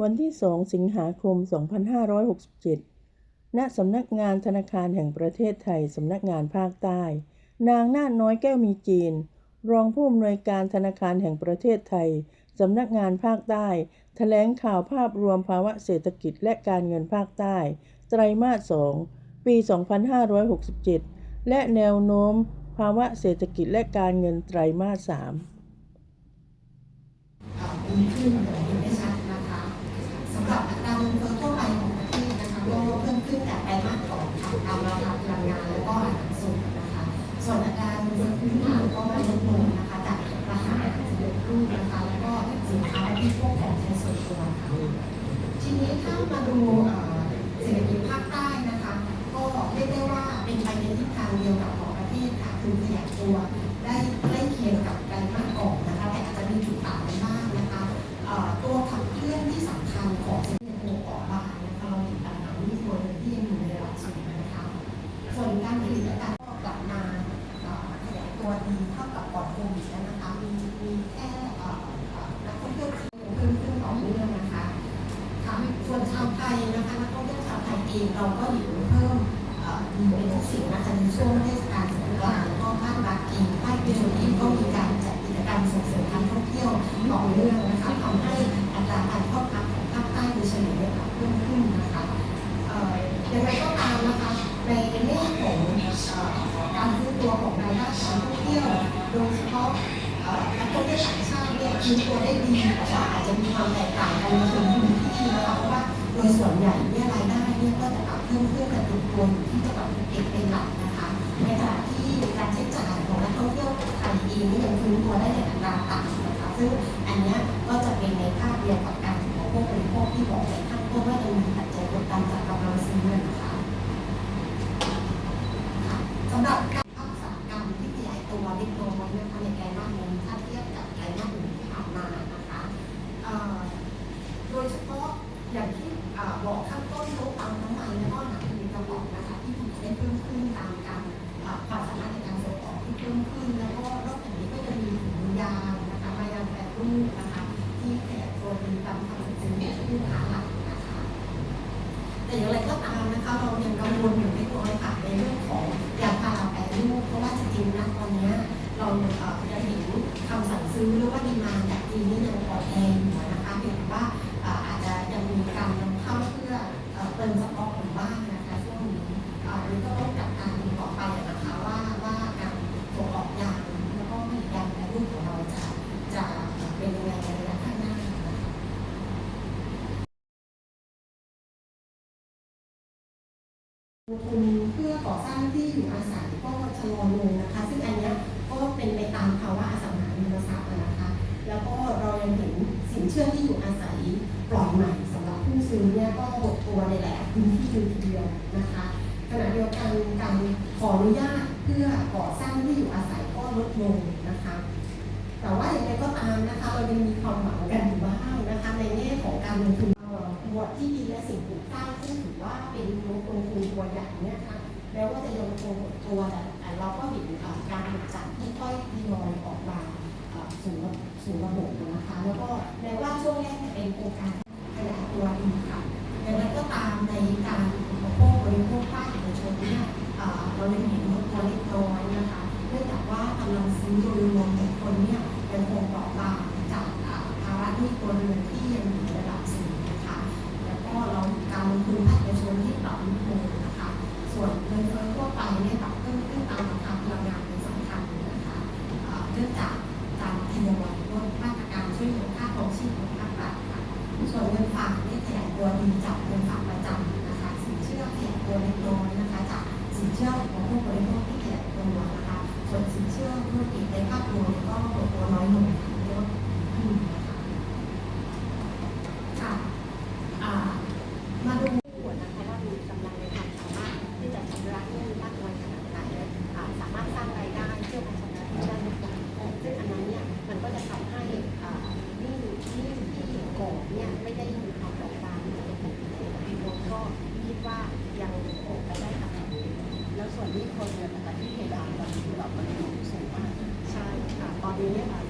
วันที่ 2 สิงหาคม 2567 ณ สำนักงานธนาคารแห่งประเทศไทย สำนักงานภาคใต้ นางนาฏน้อยแก้วมีจีน รองผู้อำนวยการธนาคารแห่งประเทศไทย สำนักงานภาคใต้แถลงข่าวภาพรวมภาวะเศรษฐกิจและการเงินภาคใต้ ไตรมาส 2 ปี 2567 และแนวโน้มภาวะเศรษฐกิจและการเงินไตรมาส 3 ยวชาวไทยเราก็อยู่เพิ่มเอ่อดีเป็นทุกสิ่งนะคะในช่วงเทศกาลสงกรานต์ก็ภาครัฐเองภาคเอกชนเองก็มีการจัดกิจกรรมส่งเสริมการท่องเที่ยวต่อเนื่องนะคะทำให้อัตราการเข้าพักของภาคใต้โดยเฉลี่ยเนี่ยเพิ่มขึ้นนะคะเอ่อยังไงก็ตามนะคะในแง่องเอ่อการฟื้นตัวของรายได้การท่องเที่ยวโดยเฉพาะนักท่องเที่ยวต่างชาติเนี่ยฟื้นตัวได้ดีแต่ว่าอาจจะมีความแตกต่างกันในเชิงพื้นที่นะคะเพราะว่าโดยส่วนใหญ่เนี่ยรายได้ เนี่ยก็จะปรับเพิ่มขึ้นแต่ตัวตัวอยู่ที่จังหวัดภูเก็ตเป็นหลักนะคะในขณะที่การใช้จ่ายของนักท่องเที่ยวไทยเองนี่ยังฟื้นตัวได้ในอัตราต่ำนะคะซึ่ง ราะว่าจริงๆนะตอนนี้เราเอ่อจะเห็นคำสั่งซื้อหรือว่าดีมานจากจีนนี่ยังอ่อนแออยู่นะคะเพียงแต่ว่าเอ่ออาจจะยังมีการนำเข้าเพื่อเอ่อเติมสต็อกอยู่บ้างนะคะช่วงนี้เอ่ออันนี้ก็ต้องจับตามดูต่อไปนะคะว่าว่าการส่งออกยางแล้วก็ผลิตยางแปรรูปของเราจะจะเป็นยังไงในระยะข้างหน้านะคะ ลงทุนเพื่อก่อสร้างที่อยู่อาศัยก็ชะลอลงนะคะ ซึ่งอันนี้ก็เป็นไปตามภาวะอสังหาริมทรัพย์อะนะคะ แล้วก็เรายังเห็นสินเชื่อที่อยู่อาศัยปล่อยใหม่สำหรับผู้ซื้อเนี่ยก็หดตัวในหลายๆพื้นที่เลยทีเดียวนะคะขณะเดียวกันการขออนุญาตเพื่อก่อสร้างที่อยู่อาศัยก็ลดลงนะคะ แต่ว่าอย่างไรก็ตามนะคะเรายังมีความหวังกันอยู่บ้างนะคะในแง่ของการลงทุน เอ่อหมวดที่ดีและสิ่งปลูกสร้างซึ่งถือว่าเป็นลงทุนตัวใหญ่เนี่ยค่ะแม้ว่าจะยังคงหดตัวแต่เราก็เห็นการหยุดจับที่ค่อยทยอยออกมาสู่ระสู่ระบบนะคะ แล้วก็แม้ว่าช่วงแรกจะเป็นโครงการ เงินเฟ้อทั่วไปเนี่ยปรับเพิ่มขึ้นตามราคาพลังงานเป็นสำคัญนะคะเนื่องจากการทยอยลดมาตรการช่วยเหลือค่าครองชีพของภาครัฐค่ะส่วนเงินฝากเนี่ยขยายตัวดีจาก ค่